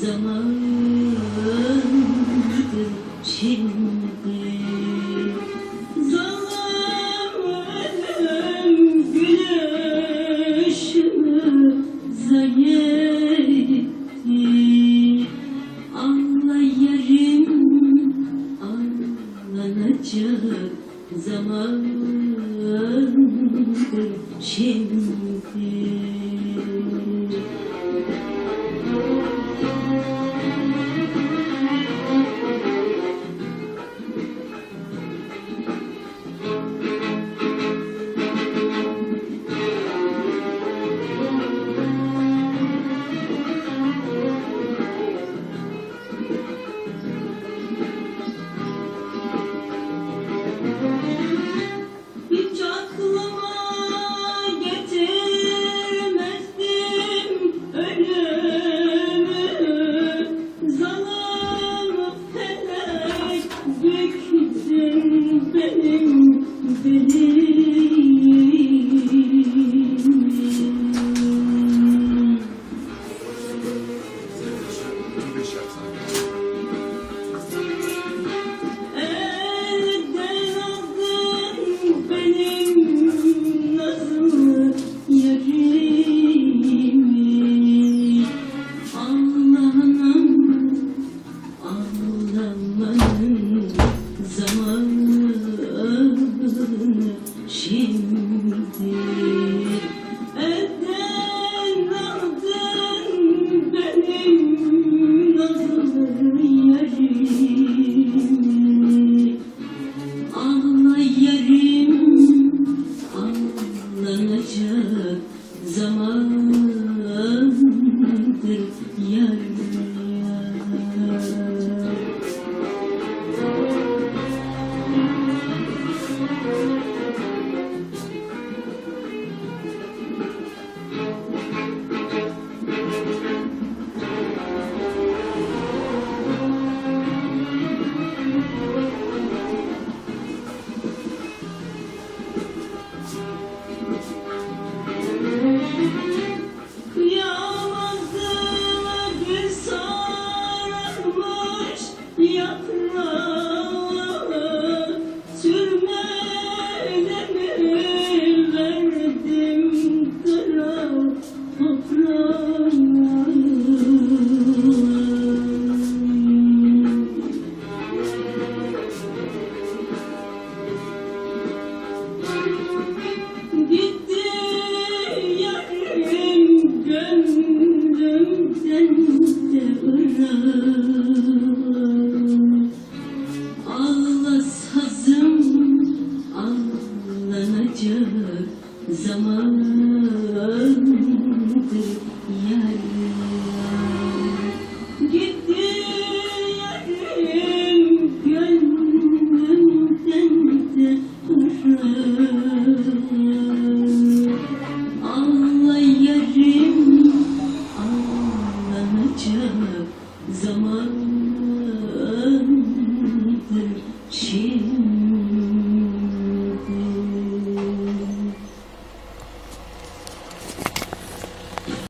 zamandır şimdi Zamanım güneşimi zayıf Anlayarım anlanacak zamandır şimdi. Música She zamandır yarım Gitti yarım gönlümden de uzak Ağla yarım ağlanacak zamandır şimdi